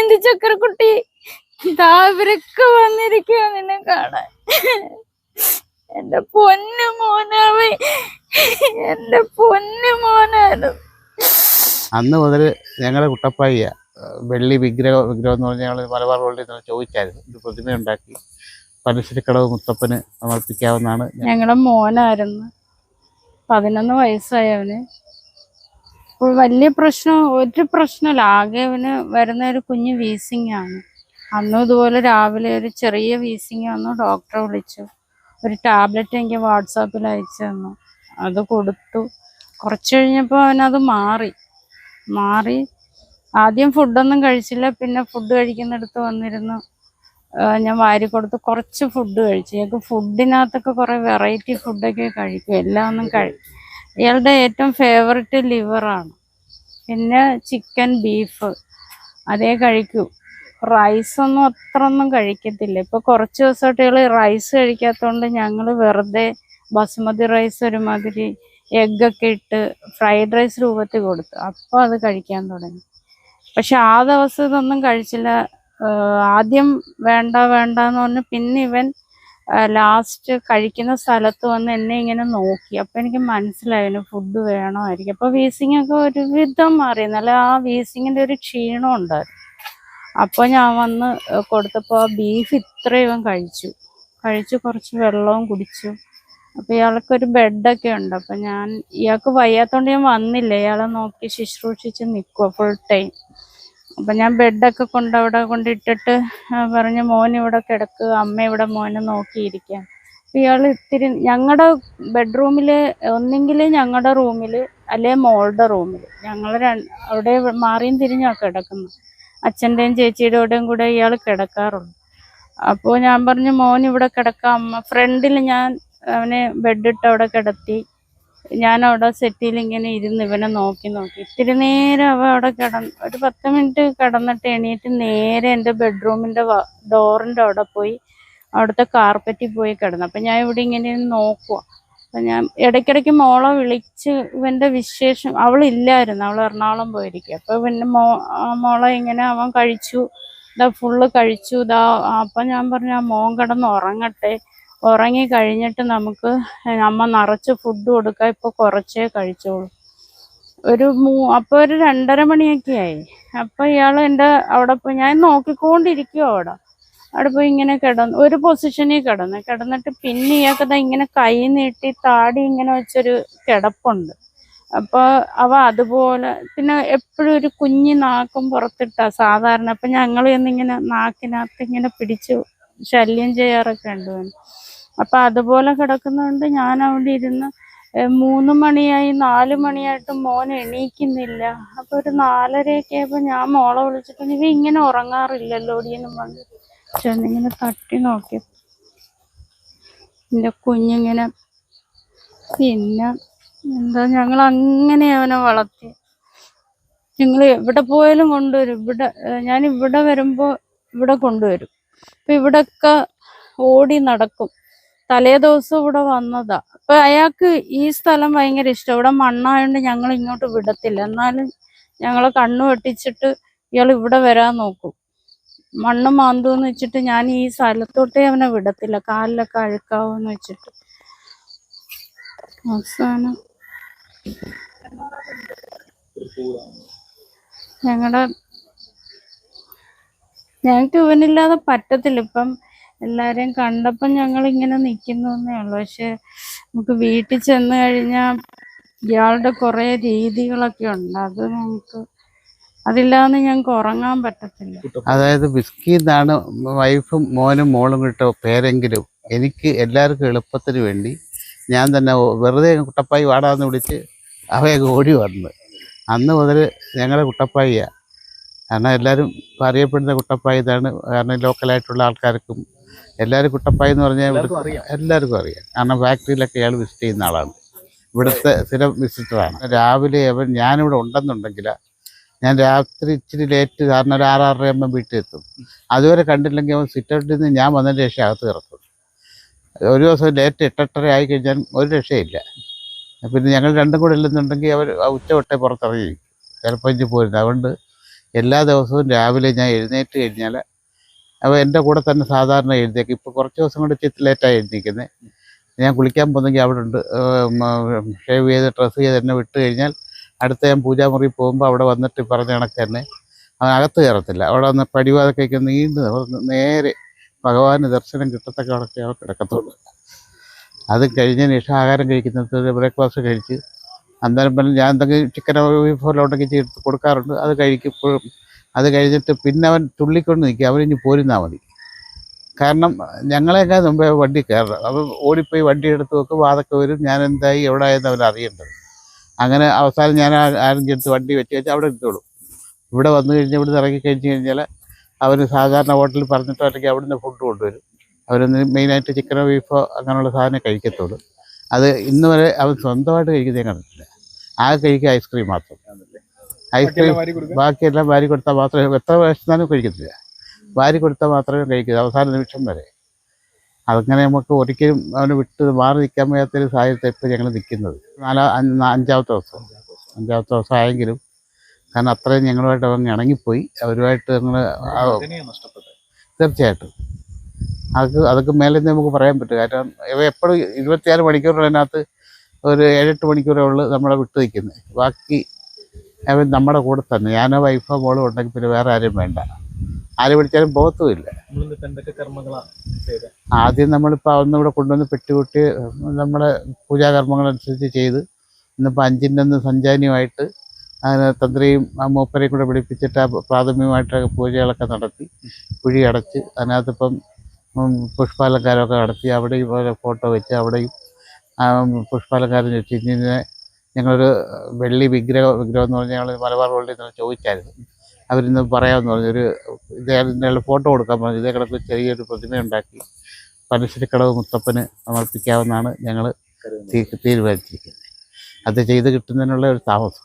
എന്ത് ചക്കരക്കുട്ടി ദാ ഇവരൊക്കെ വന്നിരിക്കുക നിന്നെ കാണാൻ. എന്റെ പൊന്നു മോനാവേ എന്റെ പൊന്നു മോനായിരുന്നു അന്ന് മുതൽ ഞങ്ങളുടെ കുട്ടപ്പായ വെള്ളി വിഗ്രഹം വിഗ്രഹം എന്ന് പറഞ്ഞാൽ ഞങ്ങൾ മലബാർ റോഡിൽ നിന്ന് ചോദിച്ചായിരുന്നു. ഒരു പ്രതിമ ഉണ്ടാക്കി. പനശ്ശേരിക്കടവ് മുത്തപ്പന് സമർപ്പിക്കാവുന്നതാണ് ഞങ്ങളുടെ മോനായിരുന്നു. പതിനൊന്ന് വയസ്സായി അവന്. അപ്പോൾ വലിയ പ്രശ്നം ഒരു പ്രശ്നമില്ല ആകെ ഇവന് വരുന്ന ഒരു കുഞ്ഞ് വീസിങ് ആണ്. അന്നും ഇതുപോലെ രാവിലെ ഒരു ചെറിയ വീസിങ് വന്നു. ഡോക്ടറെ വിളിച്ചു. ഒരു ടാബ്ലറ്റ് എനിക്ക് വാട്സാപ്പിൽ അയച്ചു തന്നു. അത് കൊടുത്തു. കുറച്ച് കഴിഞ്ഞപ്പോൾ അവനത് മാറി. മാറി. ആദ്യം ഫുഡൊന്നും കഴിച്ചില്ല. പിന്നെ ഫുഡ് കഴിക്കുന്നിടത്ത് വന്നിരുന്നു. ഞാൻ വാരി കൊടുത്ത്. കുറച്ച് ഫുഡ് കഴിച്ചു. ഞങ്ങൾക്ക് ഫുഡിനകത്തൊക്കെ കുറേ വെറൈറ്റി ഫുഡൊക്കെ കഴിക്കും. എല്ലാം ഒന്നും കഴി ഇയാളുടെ ഏറ്റവും ഫേവററ്റ് ലിവറാണ്. പിന്നെ ചിക്കൻ ബീഫ് അതേ കഴിക്കൂ. റൈസൊന്നും അത്ര ഒന്നും കഴിക്കത്തില്ല. ഇപ്പൊ കുറച്ച് ദിവസമായിട്ട് റൈസ് കഴിക്കാത്തതുകൊണ്ട് ഞങ്ങൾ വെറുതെ ബസുമതി റൈസ് ഒരുമാതിരി എഗ്ഗൊക്കെ ഇട്ട് ഫ്രൈഡ് റൈസ് രൂപത്തിൽ കൊടുത്തു. അപ്പോൾ അത് കഴിക്കാൻ തുടങ്ങി. പക്ഷെ ആ ദിവസം ഇതൊന്നും കഴിച്ചില്ല. ആദ്യം വേണ്ട വേണ്ട എന്ന് പറഞ്ഞ് പിന്നെ ഇവൻ ലാസ്റ്റ് കഴിക്കുന്ന സ്ഥലത്ത് വന്ന് എന്നെ ഇങ്ങനെ നോക്കി. അപ്പൊ എനിക്ക് മനസ്സിലായിരുന്നു ഫുഡ് വേണമായിരിക്കും. അപ്പൊ വീസിങ് ഒക്കെ ഒരുവിധം മാറി. എന്നാലും ആ വീസിങ്ങിന്റെ ഒരു ക്ഷീണം ഉണ്ടായിരുന്നു അപ്പൊ ഞാൻ വന്ന് കൊടുത്തപ്പോ ബീഫ് ഇത്രയും കഴിച്ചു. കഴിച്ചു കുറച്ച് വെള്ളവും കുടിച്ചു. അപ്പൊ ഇയാൾക്കൊരു ബെഡൊക്കെ ഉണ്ട്. അപ്പൊ ഞാൻ ഇയാൾക്ക് വയ്യാത്തോണ്ട് ഞാൻ വന്നില്ല. ഇയാളെ നോക്കി ശുശ്രൂഷിച്ച് നിൽക്കുക ഫുൾ ടൈം അപ്പൊ ഞാൻ ബെഡൊക്കെ കൊണ്ട് അവിടെ കൊണ്ടിട്ടിട്ട് പറഞ്ഞു മോൻ ഇവിടെ കിടക്കുക അമ്മ ഇവിടെ മോനെ നോക്കിയിരിക്കാം. അപ്പൊ ഇയാൾ ഇത്തിരി ഞങ്ങളുടെ ബെഡ്റൂമിൽ ഒന്നെങ്കിൽ ഞങ്ങളുടെ റൂമിൽ അല്ലെ മോളുടെ റൂമിൽ ഞങ്ങൾ അവിടെ മാറിയും തിരിഞ്ഞാ കിടക്കുന്നു. അച്ഛന്റെയും ചേച്ചിയുടെ കൂടെയും കൂടെ ഇയാൾ കിടക്കാറുള്ളൂ. അപ്പോൾ ഞാൻ പറഞ്ഞു മോൻ ഇവിടെ കിടക്കാം. അമ്മ ഫ്രണ്ടിൽ ഞാൻ അവനെ ബെഡിട്ട് അവിടെ കിടത്തി. ഞാൻ അവിടെ സെറ്റിയിൽ ഇങ്ങനെ ഇരുന്ന് ഇവനെ നോക്കി നോക്കി. ഇത്തിരി നേരം അവ അവിടെ കിടന്ന് ഒരു പത്ത് മിനിറ്റ് കിടന്നിട്ട് എണീറ്റ് നേരെ എന്റെ ബെഡ്റൂമിന്റെ ഡോറിന്റെ അവിടെ പോയി അവിടുത്തെ കാർപ്പറ്റിൽ പോയി കിടന്നു. അപ്പം ഞാൻ ഇവിടെ ഇങ്ങനെ നോക്കുക അപ്പം ഞാൻ ഇടയ്ക്കിടയ്ക്ക് മോളെ വിളിച്ച് ഇവന്റെ വിശേഷം അവളില്ലായിരുന്നു അവൾ എറണാകുളം പോയിരിക്കുക അപ്പോൾ പിന്നെ മോ മോളെ ഇങ്ങനെ അവൻ കഴിച്ചു ഇതാ ഫുള്ള് കഴിച്ചു ഇതാ അപ്പം ഞാൻ പറഞ്ഞു ആ മോൻ കിടന്ന് ഉറങ്ങട്ടെ. ഉറങ്ങി കഴിഞ്ഞിട്ട് നമുക്ക് അമ്മ നിറച്ച് ഫുഡ് കൊടുക്കാം ഇപ്പോൾ കുറച്ചേ കഴിച്ചോളൂ. ഒരു മൂ അപ്പോൾ ഒരു രണ്ടര മണിയൊക്കെ ആയി. അപ്പോൾ ഇയാൾ എന്റെ അവിടെ പോയി ഞാൻ നോക്കിക്കൊണ്ടിരിക്കുവോ അവിടെ. അവിടെ പോയി ഇങ്ങനെ കിടന്നു ഒരു പൊസിഷനിൽ കിടന്നു. കിടന്നിട്ട് പിന്നെ ഇയാൾക്ക് ഇങ്ങനെ കൈ നീട്ടി താടി ഇങ്ങനെ വെച്ചൊരു കിടപ്പുണ്ട്. അപ്പോൾ അവ അതുപോലെ പിന്നെ എപ്പോഴും ഒരു കുഞ്ഞി നാക്കും പുറത്തിട്ടാ സാധാരണ. അപ്പം ഞങ്ങൾ എന്നിങ്ങനെ നാക്കിനകത്ത് ഇങ്ങനെ പിടിച്ച് ശല്യം ചെയ്യാറൊക്കെ ഉണ്ട്. അപ്പൊ അതുപോലെ കിടക്കുന്നതുകൊണ്ട് ഞാൻ അവിടെ ഇരുന്ന് മൂന്ന് മണിയായി നാല് മണിയായിട്ടും മോൻ എണീക്കുന്നില്ല. അപ്പോൾ ഒരു നാലരയൊക്കെ ആയപ്പോ ഞാൻ മോളെ വിളിച്ചിട്ട് ഇവ ഇങ്ങനെ ഉറങ്ങാറില്ലല്ലോ എന്ന് പറഞ്ഞു. ചെന്നിങ്ങനെ തട്ടി നോക്കി. എന്റെ കുഞ്ഞിങ്ങനെ പിന്നെ എന്താ ഞങ്ങൾ അങ്ങനെ അവനെ വളർത്തി. ഞങ്ങൾ എവിടെ പോയാലും കൊണ്ടുവരും. ഇവിടെ ഞാൻ ഇവിടെ വരുമ്പോൾ ഇവിടെ കൊണ്ടുവരും. അപ്പൊ ഇവിടൊക്കെ ഓടി നടക്കും. തലേ ദിവസം ഇവിടെ വന്നതാ. അപ്പൊ അയാൾക്ക് ഈ സ്ഥലം ഭയങ്കര ഇഷ്ടം. ഇവിടെ മണ്ണായോണ്ട് ഞങ്ങൾ ഇങ്ങോട്ട് വിടത്തില്ല. എന്നാലും ഞങ്ങളെ കണ്ണു വെട്ടിച്ചിട്ട് ഇയാൾ ഇവിടെ വരാൻ നോക്കും. മണ്ണ് മാന്തൂന്ന് വെച്ചിട്ട് ഞാൻ ഈ സ്ഥലത്തോട്ടേ അവനെ വിടത്തില്ല. കാലിലൊക്കെ അഴുക്കാവൂന്ന് വെച്ചിട്ട്. അവസാനം ഞങ്ങളുടെ ഞങ്ങൾക്ക് ഇവനില്ലാതെ പറ്റത്തില്ല. ഇപ്പം എല്ലാരെയും കണ്ടപ്പോൾ ഞങ്ങൾ ഇങ്ങനെ നിക്കുന്നു ഉള്ളു. പക്ഷെ നമുക്ക് വീട്ടിൽ ചെന്ന് കഴിഞ്ഞാൽ ഇയാളുടെ കുറേ രീതികളൊക്കെ ഉണ്ട്. അത് നമുക്ക് അതില്ലാതെ ഞങ്ങൾക്ക് ഉറങ്ങാൻ പറ്റത്തില്ല. അതായത് വിസ്കി എന്നാണ് വൈഫും മോനും മോളും കിട്ട പേരെങ്കിലും എനിക്ക് എല്ലാവർക്കും എളുപ്പത്തിന് വേണ്ടി ഞാൻ തന്നെ വെറുതെ കുട്ടപ്പായി വാടാന്ന് വിളിച്ച് അവയൊക്കെ ഓടി വന്നത് അന്ന് മുതൽ ഞങ്ങളുടെ കുട്ടപ്പായിയാണ് കാരണം എല്ലാവരും അറിയപ്പെടുന്ന കുട്ടപ്പായി ഇതാണ്. കാരണം ലോക്കലായിട്ടുള്ള ആൾക്കാർക്കും എല്ലാവരും കുട്ടപ്പായി എന്ന് പറഞ്ഞാൽ എല്ലാവർക്കും അറിയാം. കാരണം ഫാക്ടറിയിലൊക്കെ അയാൾ വിസിറ്റ് ചെയ്യുന്ന ആളാണ്. ഇവിടുത്തെ സ്ഥിരം വിസിറ്ററാണ് രാവിലെ അവൻ ഞാനിവിടെ ഉണ്ടെന്നുണ്ടെങ്കിൽ ഞാൻ രാത്രി ഇച്ചിരി ലേറ്റ് കാരണം ഒരു ആറാറര ആകുമ്പോൾ വീട്ടിൽ എത്തും. അതുവരെ കണ്ടില്ലെങ്കിൽ അവൻ സിറ്റൗട്ടിൽ നിന്ന് ഞാൻ വന്നതിന് ശേഷം അകത്ത് കിടക്കും. ഒരു ദിവസം ലേറ്റ് എട്ടെട്ടര ആയി കഴിഞ്ഞാൽ ഒരു രക്ഷയില്ല. പിന്നെ ഞങ്ങൾ രണ്ടും കൂടെ ഇല്ലെന്നുണ്ടെങ്കിൽ അവർ ഉച്ച തൊട്ടേ പുറത്തിറങ്ങി ചിലപ്പോൾ ഇഞ്ചി പോരുന്നത് അതുകൊണ്ട് എല്ലാ ദിവസവും രാവിലെ ഞാൻ എഴുന്നേറ്റ് കഴിഞ്ഞാൽ അപ്പോൾ എന്റെ കൂടെ തന്നെ സാധാരണ എഴുതിയേക്കും. ഇപ്പോൾ കുറച്ച് ദിവസം കൊണ്ട് ഇച്ചിരി ലേറ്റായി എഴുതിയിരിക്കുന്നത്. ഞാൻ കുളിക്കാൻ പോകുന്നെങ്കിൽ അവിടെ ഉണ്ട്. ഷേവ് ചെയ്ത് ഡ്രസ്സ് ചെയ്ത് എന്നെ വിട്ട് കഴിഞ്ഞാൽ അടുത്ത ഞാൻ പൂജാമുറി പോകുമ്പോൾ അവിടെ വന്നിട്ട് പറഞ്ഞ കണക്ക് തന്നെ. അവൻ അകത്ത് കയറത്തില്ല. അവിടെ വന്ന് പടിവാതൊക്കെ നീണ്ട് നേരെ ഭഗവാന് ദർശനം കിട്ടത്തക്ക അവിടെ കിടക്കത്തുള്ളൂ. അത് കഴിഞ്ഞതിന് ശേഷം ആഹാരം കഴിക്കുന്നത് ബ്രേക്ക്ഫാസ്റ്റ് കഴിച്ച് അന്നേരം പിന്നെ ഞാൻ എന്തെങ്കിലും ചിക്കനോ ബീഫോ ഉണ്ടെങ്കിൽ ചെയ്ത് കൊടുക്കാറുണ്ട്. അത് കഴിക്കും അത് കഴിഞ്ഞിട്ട് പിന്നെ അവൻ തുള്ളിക്കൊണ്ട് നിൽക്കുക. അവരിഞ്ഞ് പോരുന്നാൽ മതി. കാരണം ഞങ്ങളെയൊക്കെ മുമ്പേ വണ്ടി കയറണം. അവൻ ഓടിപ്പോയി വണ്ടി എടുത്ത് വെക്കും വാതൊക്കെ വരും. ഞാൻ എന്തായി എവിടെ ആയെന്ന് അവൻ അറിയേണ്ടത്. അങ്ങനെ അവസാനം ഞാൻ ആരെങ്കിലും വണ്ടി വെച്ച് കഴിഞ്ഞാൽ അവിടെ എടുത്തോളും ഇവിടെ വന്നു കഴിഞ്ഞാൽ ഇവിടെ ഇറങ്ങി കഴിഞ്ഞ് കഴിഞ്ഞാൽ അവർ സാധാരണ ഹോട്ടലിൽ പറഞ്ഞിട്ടോ അല്ലെങ്കിൽ അവിടുന്ന് ഫുഡ് കൊണ്ടുവരും. അവരൊന്ന് മെയിനായിട്ട് ചിക്കനോ ബീഫോ അങ്ങനെയുള്ള സാധനം കഴിക്കത്തുള്ളൂ. അത് ഇന്ന് വരെ അവൻ സ്വന്തമായിട്ട് കഴിക്കുന്നത് കണ്ടിട്ടില്ല. ആ കഴിക്കുക ഐസ്ക്രീം മാത്രം. ഐസ്ക്രീം ബാക്കിയെല്ലാം വാരി കൊടുത്താൽ മാത്രമേ എത്ര വയസ്സാലും കഴിക്കത്തില്ല. വാരി കൊടുത്താൽ മാത്രമേ കഴിക്കൂ അവസാന നിമിഷം വരെ. അതങ്ങനെ നമുക്ക് ഒരിക്കലും അവന് വിട്ട് മാറി നിൽക്കാൻ വയ്യാത്തൊരു സാഹചര്യത്തിൽ ഇപ്പോൾ ഞങ്ങൾ നിൽക്കുന്നത്. നാലാ അഞ്ചാമത്തെ ദിവസം. അഞ്ചാമത്തെ ദിവസം ആയെങ്കിലും കാരണം അത്രയും ഞങ്ങളുമായിട്ട് അവൻ ഇണങ്ങിപ്പോയി. അവരുമായിട്ട് ഞങ്ങൾ തീർച്ചയായിട്ടും. അത് അതൊക്കെ മേലെ നമുക്ക് പറയാൻ പറ്റും. കാരണം ഇവ എപ്പോഴും ഇരുപത്തിയാറ് മണിക്കൂറിനകത്ത് ഒരു ഏഴെട്ട് മണിക്കൂറേ ഉള്ളൂ നമ്മളെ വിട്ടു നിൽക്കുന്നത്. ബാക്കി അവൻ നമ്മുടെ കൂടെ തന്നെ. ഞാനോ വൈഫോ മോളോ ഉണ്ടെങ്കിൽ പിന്നെ വേറെ ആരും വേണ്ട. ആര് വിളിച്ചാലും ചെയ്തത് ആദ്യം നമ്മളിപ്പോൾ ഒന്നിവിടെ കൊണ്ടുവന്ന് പെട്ടുകൂട്ടി നമ്മുടെ പൂജാകർമ്മങ്ങളനുസരിച്ച് ചെയ്ത് ഇന്നിപ്പോൾ അഞ്ചിന്റെ ഒന്ന് സഞ്ചാനിയുമായിട്ട് അങ്ങനെ തന്ത്രിയും ആ മൂപ്പരെയും കൂടെ പിടിപ്പിച്ചിട്ട് ആ പ്രാഥമികമായിട്ടൊക്കെ പൂജകളൊക്കെ നടത്തി കുഴി അടച്ച് അതിനകത്തിപ്പം പുഷ്പാലങ്കാരമൊക്കെ നടത്തി അവിടെയും ഫോട്ടോ വെച്ച് അവിടെയും പുഷ്പാലങ്കാരം വെച്ച് ഇങ്ങനെ ഞങ്ങളൊരു വെള്ളി വിഗ്രഹം വിഗ്രഹം എന്ന് പറഞ്ഞാൽ ഞങ്ങൾ മലബാർ റോഡിൽ നിന്ന് ചോദിച്ചായിരുന്നു. അവരിന്ന് പറയാമെന്ന് പറഞ്ഞു. ഒരു ഇതേ ഫോട്ടോ കൊടുക്കാൻ പറഞ്ഞു. ഇതേ കിടക്ക് ചെറിയൊരു പ്രതിമ ഉണ്ടാക്കി പനശ്ശേരിക്കടവ് മുത്തപ്പന് സമർപ്പിക്കാമെന്നാണ് ഞങ്ങൾ തീരുമാനിച്ചിരിക്കുന്നത്. അത് ചെയ്ത് കിട്ടുന്നതിനുള്ള ഒരു താമസം.